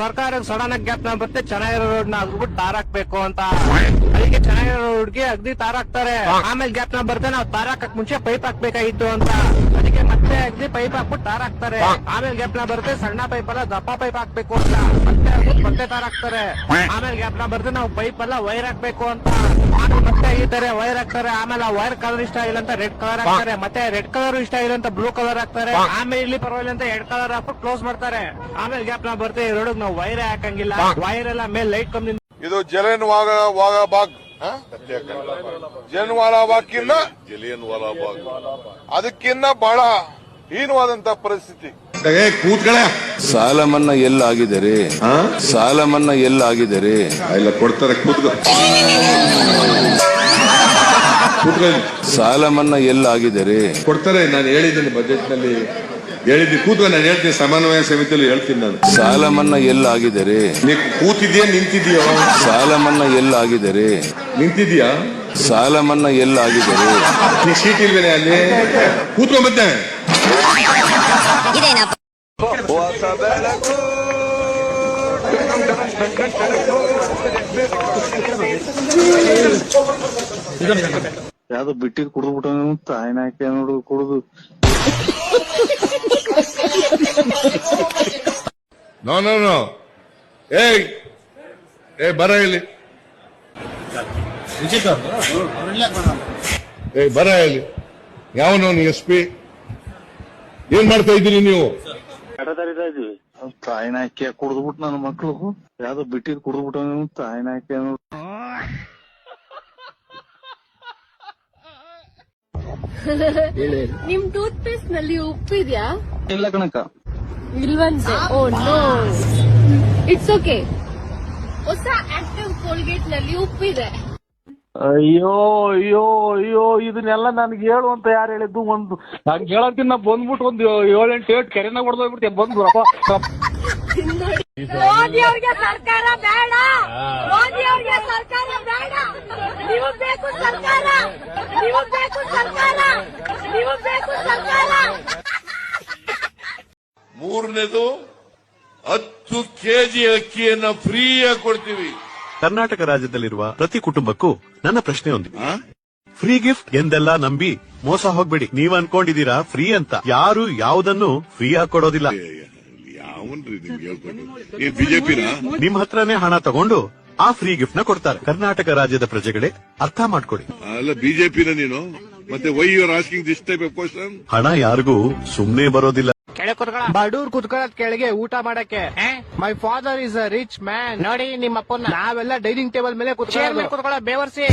ಸರ್ಕಾರ ಸಡನ್ ಆಗಿ ಗ್ಯಾಪ್ನ ಬರುತ್ತೆ ಚೆನ್ನಾಗಿರೋ ರೋಡ್ನ ಅಗ್ಬಿಟ್ಟು ತಾರ್ ಹಾಕ್ಬೇಕು ಅಂತ. ಅದಕ್ಕೆ ಚೆನ್ನಾಗಿರೋ ರೋಡ್ಗೆ ಅಗ್ದಿ ತಾರ್ ಹಾಕ್ತಾರೆ. ಆಮೇಲೆ ಗ್ಯಾಪ್ನ ಬರುತ್ತೆ ನಾವು ತಾರ್ ಹಾಕಕ್ ಮುಂಚೆ ಪೈಪ್ ಹಾಕ್ಬೇಕಾಗಿತ್ತು ಅಂತ. ಅದಕ್ಕೆ ಮತ್ತೆ ಅಗ್ದಿ ಪೈಪ್ ಹಾಕ್ಬಿಟ್ಟು ತಾರ್ ಹಾಕ್ತಾರೆ. ಆಮೇಲೆ ಗ್ಯಾಪ್ನ ಬರುತ್ತೆ ಸಣ್ಣ ಪೈಪ್ ಅಲ್ಲ ದಪ್ಪ ಪೈಪ್ ಹಾಕ್ಬೇಕು ಅಂತ. ಮತ್ತೆ ಮತ್ತೆ ತಾರ್ ಹಾಕ್ತಾರೆ. ಆಮೇಲೆ ಗ್ಯಾಪ್ನ ಬರುತ್ತೆ ನಾವು ಪೈಪ್ ಎಲ್ಲ ವೈರ್ ಹಾಕ್ಬೇಕು ಅಂತ. ಮತ್ತೆ ಈ ತರ ವೈರ್ ಹಾಕ್ತಾರೆ ಆಮೇಲೆ ಆ ವೈರ್ ಕಲರ್ ಇಷ್ಟ ಆಗಿಲ್ಲ ಅಂತ ರೆಡ್ ಕಲರ್ ಹಾಕ್ತಾರೆ ಮತ್ತೆ ರೆಡ್ ಕಲರ್ ಇಷ್ಟ ಇಲ್ಲ ಅಂತ ಬ್ಲೂ ಕಲರ್ ಹಾಕ್ತಾರೆ. ಆಮೇಲೆ ಇಲ್ಲಿ ಪರವಾಗಿಲ್ಲ ಅಂತ ರೆಡ್ ಕಲರ್ ಹಾಕ್ಬಿಟ್ಟು ಕ್ಲೋಸ್ ಮಾಡ್ತಾರೆ. ಆಮೇಲೆ ಗ್ಯಾಪ್ ನಾವು ಬರುತ್ತೆ ಈ ರೋಡ್ ನಾವು ವೈರ್ ಹಾಕಂಗಿಲ್ಲ. ವೈರ್ ಎಲ್ಲ ಮೇಲೆ ಲೈಟ್ ಕಮ್ಮಿ ಇದು ಜಲನ್ ವಾಗ ವಾಗ ಬಾಗ್ ಹ? ಜಲಿಯನ್ ವಾಲಾ ಬಾಗ್ಕಿನ್ನ ಜಲಿಯನ್ ವಾಲಾ ಬಾಗ್. ಅದಕ್ಕಿನ್ನ ಬಹಳ ಹೀನವಾದಂತ ಪರಿಸ್ಥಿತಿ. ಕೂತ್ಗಳೇ ಸಾಲ ಮನ್ನಾ ಎಲ್ಲಾಗಿದರೆ ಸಾಲ ಮನ್ನಾ ಎಲ್ಲಾಗಿದರೆ ಇಲ್ಲ ಕೊಡ್ತಾರೆ ಕೂತ್ಕೊ. ಸಾಲ ಮನ್ನಾ ಎಲ್ಲಾಗಿದರೆ ಕೊಡ್ತಾರೆ ನಾನು ಹೇಳಿದ್ದೀನಿ ಬಜೆಟ್ನಲ್ಲಿ ಹೇಳಿದ್ದೀನಿ ಕೂತ್ಕೋ ನಾನು ಹೇಳ್ತೀನಿ ಸಮನ್ವಯ ಸಮಿತಿಯಲ್ಲಿ ಹೇಳ್ತೀನಿ ನಾನು. ಸಾಲ ಮನ್ನಾ ಎಲ್ಲಾಗಿದರೆ ನೀ ಕೂತಿದ್ಯಾ ನಿಂತಿದ್ಯಾ? ಸಾಲ ಮನ್ನಾ ಎಲ್ಲಾಗಿದರೆ ನಿಂತಿದ್ಯಾ? ಸಾಲ ಮನ್ನಾ ಎಲ್ಲಾಗಿದರೆ ನೀ ಸೀಟ್ ಇಲ್ವೇನೆ ಅಲ್ಲಿ? ಯಾವ್ದೋ ಬಿಟ್ಟಿದ್ ಕುಡ್ದು ಬಿಟ್ಟ ತಾಯಿನ ಹಾಕಿ ನೋಡು ಕುಡ್ದು. ನೋ ನೋ ನೋ ಏಯ್! ಏ ಬರ ಇಲ್ಲಿ. ಏ ಬರ ಇಲ್ಲಿ. ಯಾವನು ಎಸ್ ಪಿ? ಏನ್ ಮಾಡ್ತಾ ಇದ್ದೀರಿ ನೀವು? ಇದೀವಿ ತಾಯಿನ ಹಾಕಿ ಕುಡ್ದು ಬಿಟ್ಟು ನನ್ನ ಮಕ್ಳು. ಯಾವ್ದೋ ಬಿಟ್ಟಿದ್ ಕುಡಿದ್ಬಿಟ್ಟು ಬಿಟ್ಟ ತಾಯಿನ ಹಾಕಿ ನಿಮ್ ಟೂತ್ ಪೇಸ್ಟ್ನಲ್ಲಿ ಉಪ್ಪಿದ್ಯಾ? ಇಲ್ಲ ಕಣಕ ಇಲ್ವಂತೆ? Oh no. ಇಟ್ಸ್ ಓಕೆ ಹೊಸ ಆಕ್ಟಿವ್ ಕೋಲ್ಗೇಟ್ನಲ್ಲಿ ಉಪ್ಪಿದೆ. ಅಯ್ಯೋ ಅಯ್ಯೋ ಅಯ್ಯೋ ಇದನ್ನೆಲ್ಲ ನನ್ಗೆ ಹೇಳು ಅಂತ ಯಾರು ಹೇಳಿದ್ದು? ಒಂದು ನನ್ಗೆ ನಾ ಬಂದ್ಬಿಟ್ಟು ಒಂದು ಏಳೆಂಟು ಏಟ್ ಕೆರೆನ ಹೊಡೆದೋಗ್ಬಿಡ್ತೀಯ ಬಂದು ರಪ್ಪ ಮೋದಿ ಅವ್ರಿಗೆ ಸರ್ಕಾರ ಬೇಡ. ಮೋದಿ ಅವ್ರಿಗೆ ಸರ್ಕಾರ ಬೇಡ. ನೀವು ಬೇಕು ಸರ್ಕಾರ. ನೀವು ಬೇಕು ಸರ್ಕಾರ. ನೀವು ಬೇಕು ಸರ್ಕಾರ. ಮೂರನೇದು ಹತ್ತು ಕೆಜಿ ಅಕ್ಕಿಯನ್ನ ಫ್ರೀಯಾಗಿ ಕೊಡ್ತೀವಿ. ಕರ್ನಾಟಕ ರಾಜ್ಯದಲ್ಲಿರುವ ಪ್ರತಿ ಕುಟುಂಬಕ್ಕೂ ನನ್ನ ಪ್ರಶ್ನೆ ಒಂದು ಫ್ರೀ ಗಿಫ್ಟ್ ಎಂದೆಲ್ಲ ನಂಬಿ ಮೋಸ ಹೋಗ್ಬೇಡಿ. ನೀವ್ ಅನ್ಕೊಂಡಿದೀರಾ ಫ್ರೀ ಅಂತ? ಯಾರು ಯಾವುದನ್ನು ಫ್ರೀ ಆಗಿ ಕೊಡೋದಿಲ್ಲ. ನಿಮ್ ಹತ್ರನೇ ಹಣ ತಗೊಂಡು ಆ ಫ್ರೀ ಗಿಫ್ಟ್ನ ಕೊಡ್ತಾರೆ. ಕರ್ನಾಟಕ ರಾಜ್ಯದ ಪ್ರಜೆಗಳೇ ಅರ್ಥ ಮಾಡ್ಕೊಡಿ. ಅಲ್ಲ ಬಿಜೆಪಿನ ನೀನು? ಮತ್ತೆ why asking this type of question ಹಣ ಯಾರಿಗೂ ಸುಮ್ನೆ ಬರೋದಿಲ್ಲ. ಕೆಳಗೆ ಕುತ್ಕೊಳ್ಳ. ಬಡೂರ್ ಕುತ್ಕೊಳ್ಳೋದ್ ಕೆಳಗೆ ಊಟ ಮಾಡಕ್ಕೆ. My father is a rich man ನೋಡಿ ನಿಮ್ಮ ಅಪ್ಪನ ನಾವೆಲ್ಲ ಡೈನಿಂಗ್ ಟೇಬಲ್ ಮೇಲೆ ಕುತ್ಕೊಳ್ಳೋ ಬೇವರ್ಸಿ.